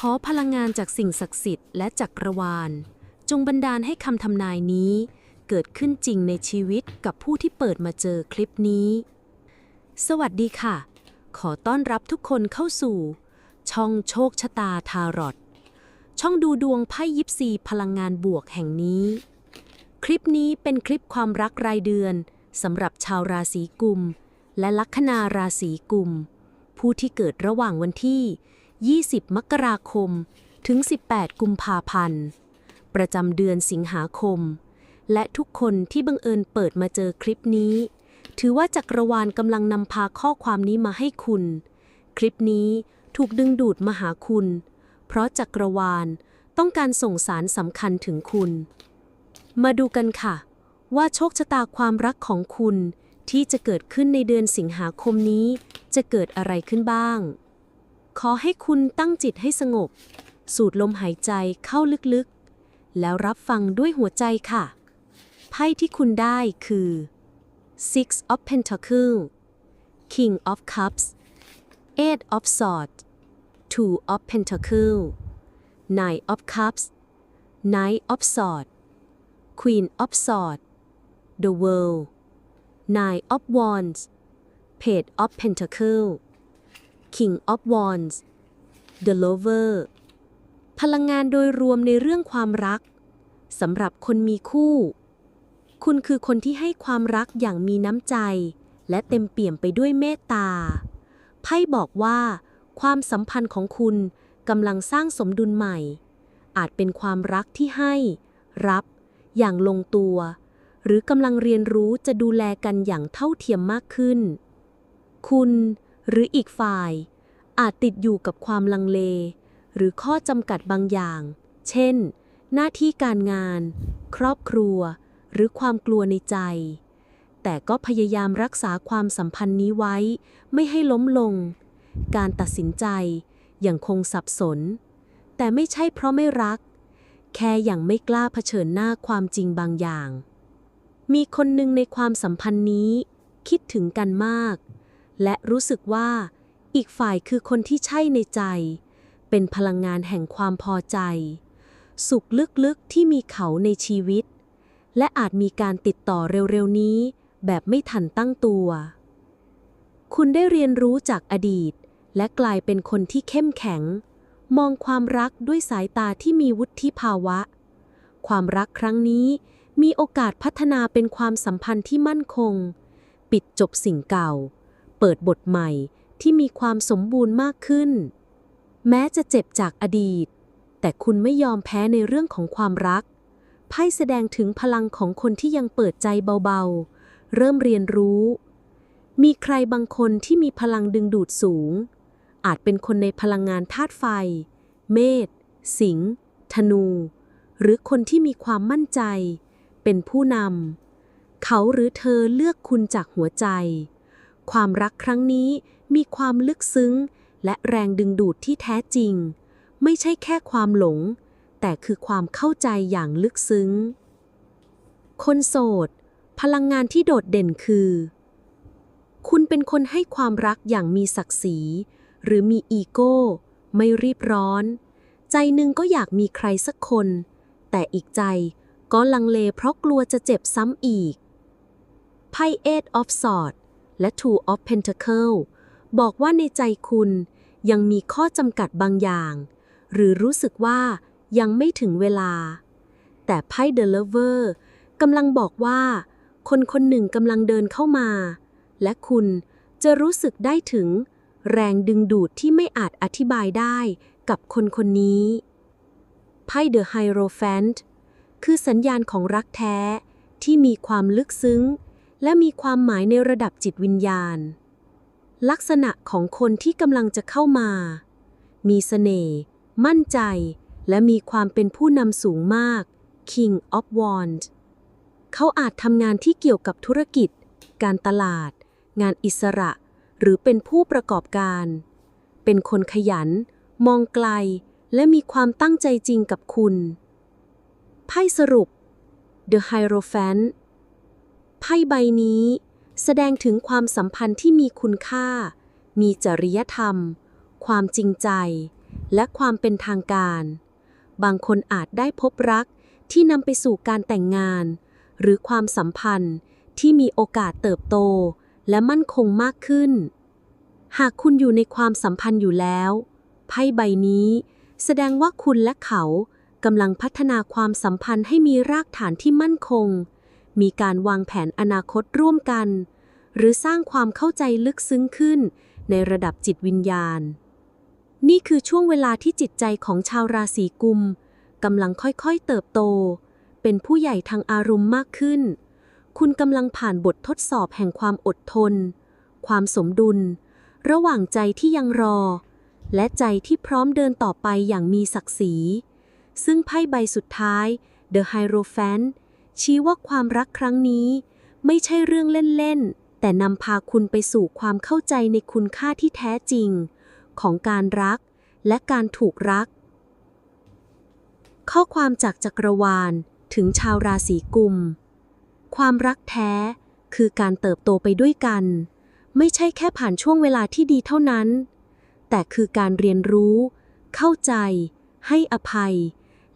ขอพลังงานจากสิ่งศักดิ์สิทธิ์และจักรวาล จงบันดาลให้คำทำนายนี้ เกิดขึ้นจริงในชีวิตกับผู้ที่เปิดมาเจอคลิปนี้ สวัสดีค่ะ ขอต้อนรับทุกคนเข้าสู่ ช่องโชคชะตาทารอตช่องดูดวงไพ่ยิปซีพลังงานบวกแห่งนี้ คลิปนี้เป็นคลิปความรักรายเดือนสำหรับชาวราศีกุม และลัคนาราศีกุม ผู้ที่เกิดระหว่างวันที่ 20 มกราคม ถึง 18 กุมภาพันธ์ ประจำเดือนสิงหาคม และทุกคนที่บังเอิญเปิดมาเจอคลิปนี้ ถือว่าจักรวาลกำลังนำพาข้อความนี้มาให้คุณ คลิปนี้ถูกดึงดูดมาหาคุณ เพราะจักรวาลต้องการส่งสารสำคัญถึงคุณ มาดูกันค่ะ ว่าโชคชะตาความรักของคุณที่จะเกิดขึ้นในเดือนสิงหาคมนี้จะเกิดอะไรขึ้นบ้าง ขอให้คุณตั้งจิตให้สงบ สูดลมหายใจเข้าลึกๆ แล้วรับฟังด้วยหัวใจค่ะ ไพ่ที่คุณได้คือ Six of Pentacles King of Cups Eight of Swords Two of Pentacles Nine of Cups Knight of Swords Queen of Swords The World Nine of Wands Page of Pentacles King of Wands The Lover พลังงานโดยรวมในเรื่องความรักสำหรับคนมีคู่ คุณคือคนที่ให้ความรักอย่างมีน้ำใจ และเต็มเปี่ยมไปด้วยเมตตา ไพ่บอกว่า ความสัมพันธ์ของคุณกำลังสร้างสมดุลใหม่ อาจเป็นความรักที่ให้ รับ อย่างลงตัว หรือกำลังเรียนรู้จะดูแลกันอย่างเท่าเทียมมากขึ้น คุณ หรืออีกฝ่าย อาจติดอยู่กับความลังเล หรือข้อจำกัดบางอย่าง เช่น หน้าที่การงาน ครอบครัว หรือความกลัวในใจ แต่ก็พยายามรักษาความสัมพันธ์นี้ไว้ ไม่ให้ล้มลง การตัดสินใจยังคงสับสน แต่ไม่ใช่เพราะไม่รัก แค่ยังไม่กล้าเผชิญหน้าความจริงบางอย่าง มีคนหนึ่งในความสัมพันธ์นี้ คิดถึงกันมาก และรู้สึกว่าอีกฝ่ายคือคนที่ใช่ในใจ เป็นพลังงานแห่งความพอใจ สุขลึกๆที่มีเขาในชีวิต และอาจมีการติดต่อเร็วๆนี้ แบบไม่ทันตั้งตัว คุณได้เรียนรู้จากอดีต และกลายเป็นคนที่เข้มแข็ง มองความรักด้วยสายตาที่มีวุฒิภาวะ ความรักครั้งนี้มีโอกาสพัฒนาเป็นความสัมพันธ์ที่มั่นคง ปิดจบสิ่งเก่า เปิดบทใหม่ที่มีความสมบูรณ์มากขึ้น แม้จะเจ็บจากอดีต แต่คุณไม่ยอมแพ้ในเรื่องของความรัก ไพ่แสดงถึงพลังของคนที่ยังเปิดใจเบาๆ เริ่มเรียนรู้ มีใครบางคนที่มีพลังดึงดูดสูง อาจเป็นคนในพลังงานธาตุไฟ เมษ สิงห์ ธนู หรือคนที่มีความมั่นใจ เป็นผู้นำ เขาหรือเธอเลือกคุณจากหัวใจ ความรักครั้งนี้มีความลึกซึ้ง และแรงดึงดูดที่แท้จริง ไม่ใช่แค่ความหลง แต่คือความเข้าใจอย่างลึกซึ้ง คนโสด พลังงานที่โดดเด่นคือ คุณเป็นคนให้ความรักอย่างมีศักดิ์ศรี หรือมีอีโก้ ไม่รีบร้อน ใจหนึ่งก็อยากมีใครสักคน แต่อีกใจก็ลังเลเพราะกลัวจะเจ็บซ้ำอีกไพ่ Eight of Swords และ Two of Pentacles บอกว่าในใจคุณยังมีข้อจำกัดบางอย่าง หรือรู้สึกว่ายังไม่ถึงเวลา แต่ไพ่ The Lover กำลังบอกว่า คนคนหนึ่งกำลังเดินเข้ามา และคุณจะรู้สึกได้ถึง แรงดึงดูดที่ไม่อาจอธิบายได้กับคนคนนี้ไพ่ The Hierophant คือสัญญาณของรักแท้ที่มีความลึกซึ้ง และมีความหมายในระดับจิตวิญญาณ ลักษณะของคนที่กำลังจะเข้ามา มีเสน่ห์ มั่นใจ และมีความเป็นผู้นำสูงมาก King of Wands เขาอาจทำงานที่เกี่ยวกับธุรกิจ การตลาด งานอิสระ หรือเป็นผู้ประกอบการ เป็นคนขยัน มองไกล และมีความตั้งใจจริงกับคุณ ไพ่สรุป The Hierophant ไพ่ใบนี้ แสดงถึงความสัมพันธ์ที่มีคุณค่า มีจริยธรรม ความจริงใจ และความเป็นทางการ บางคนอาจได้พบรักที่นำไปสู่การแต่งงาน หรือความสัมพันธ์ที่มีโอกาสเติบโต และมั่นคงมากขึ้น หากคุณอยู่ในความสัมพันธ์อยู่แล้ว ไพ่ใบนี้ แสดงว่าคุณและเขากำลังพัฒนาความสัมพันธ์ให้มีรากฐานที่มั่นคง มีการวางแผนอนาคตร่วมกัน หรือสร้างความเข้าใจลึกซึ้งขึ้นในระดับจิตวิญญาณ นี่คือช่วงเวลาที่จิตใจของชาวราศีกุมกำลังค่อยๆเติบโต เป็นผู้ใหญ่ทางอารมณ์มากขึ้น คุณกำลังผ่านบททดสอบแห่งความอดทน ความสมดุล ระหว่างใจที่ยังรอ และใจที่พร้อมเดินต่อไปอย่างมีศักดิ์ศรี ซึ่งไพ่ใบสุดท้าย The Hierophant ชี้ว่าความรักครั้งนี้ ไม่ใช่เรื่องเล่นๆ แต่นำพาคุณไปสู่ความเข้าใจในคุณค่าที่แท้จริง ของการรักและการถูกรัก ข้อความจากจักรวาลถึงชาวราศีกุม ความรักแท้คือการเติบโตไปด้วยกัน ไม่ใช่แค่ผ่านช่วงเวลาที่ดีเท่านั้น แต่คือการเรียนรู้ เข้าใจ ให้อภัย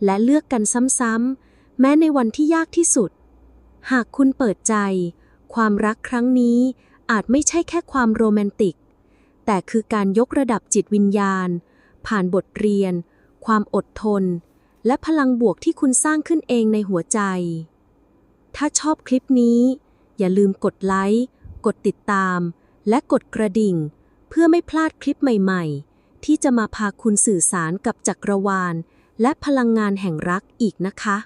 และเลือกกันซ้ำๆ แม้ในวันที่ยากที่สุด หากคุณเปิดใจ ความรักครั้งนี้อาจไม่ใช่แค่ความโรแมนติก แต่คือการยกระดับจิตวิญญาณ ผ่านบทเรียน ความอดทน และพลังบวกที่คุณสร้างขึ้นเองในหัวใจ ถ้าชอบคลิปนี้ อย่าลืมกดไลค์ กดติดตาม และกดกระดิ่ง เพื่อไม่พลาดคลิปใหม่ๆ ที่จะมาพาคุณสื่อสารกับจักรวาล และพลังงานแห่งรักอีกนะคะ